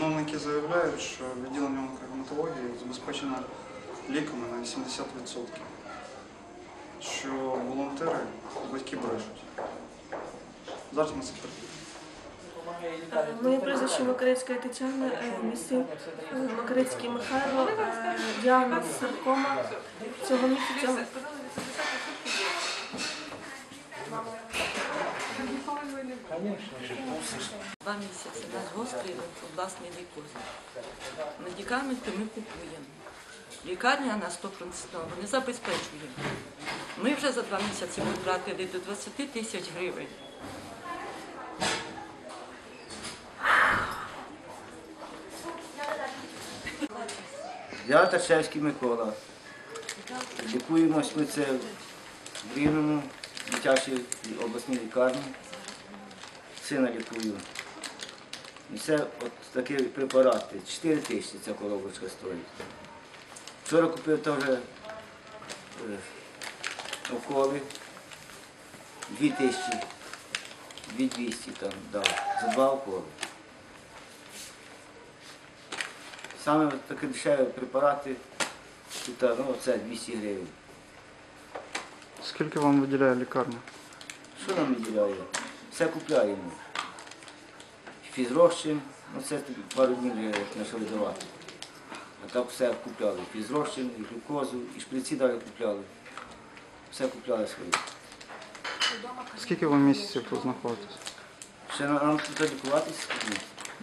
Медики заявляють, що відділення онкогематології забезпечено ліками на 80%. Що волонтери, батьки брешуть. Зараз ми це. Моє прізвище Макарецька Тетяна, е, місце Макарецький Михайло, е, діагноз саркома. Цього місяця Два місяці у нас гострий лімфобластний лейкоз. Медикаменти ми купуємо. Лікарня на 100% не забезпечує. Ми вже за два місяці потратили до 20 тисяч гривень. Я Таршевський Микола. Лікуємось ми це в Рівному, дитячій обласній лікарні. Сина лікую. І це от такі препарати. 4 тисячі ця коробочка стоїть. Вчора купив теж е, уколи. 2 тисячі, 2200 там дав, за два уколи. Саме такі дешеві препарати, тут, ну, це 200 гривень. Скільки вам виділяє лікарня? Що нам виділяє? Все купляємо. Фізрозчин, ну це пару днів почали давати. А так все купляли. Фізрозчин, і глюкозу, і шприці далі купляли. Все купляли своє. Скільки ви місяців тут знаходитесь? Ще на- нам тут лікуватися скільки?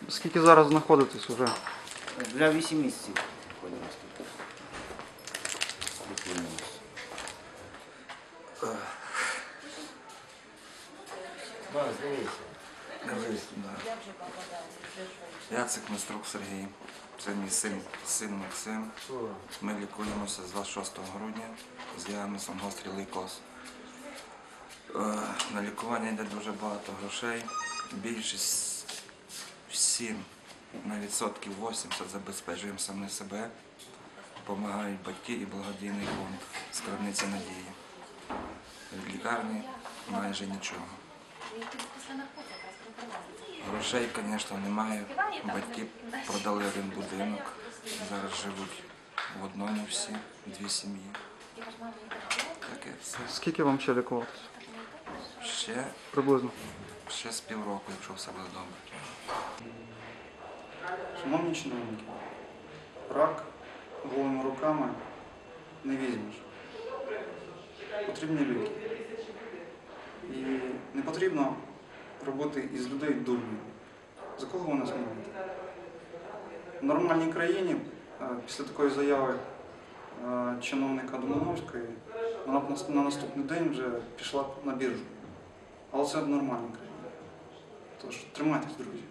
Скільки зараз знаходитесь уже? Вже 8 місяців ходимо Яцик Миструк Сергій. Це мій син, син Максим. Ми лікуємося з 26 грудня з діагнозом гострий лейкоз. Е, На лікування йде дуже багато грошей. Більшість всім на відсотків 80 забезпечуємо самі себе. Допомагають батьки і благодійний фонд Скарбниця надії. Від лікарні майже нічого. Грошей, звісно, немає. Батьки продали один будинок. Зараз живуть в одному всі, дві сім'ї. Таке все. Скільки вам ще лікуватись? Ще, Приблизно. ще з півроку, якщо все буде добре. Шановні чиновники, рак голими руками не візьмеш. Потрібні ліки. І не потрібно робити із людей дурнів. За кого нас маєте? В нормальній країні е, після такої заяви е, чиновника Домановської вона б на наступний день вже пішла на біржу. Але це в нормальній країні. Тож тримайтесь, друзі.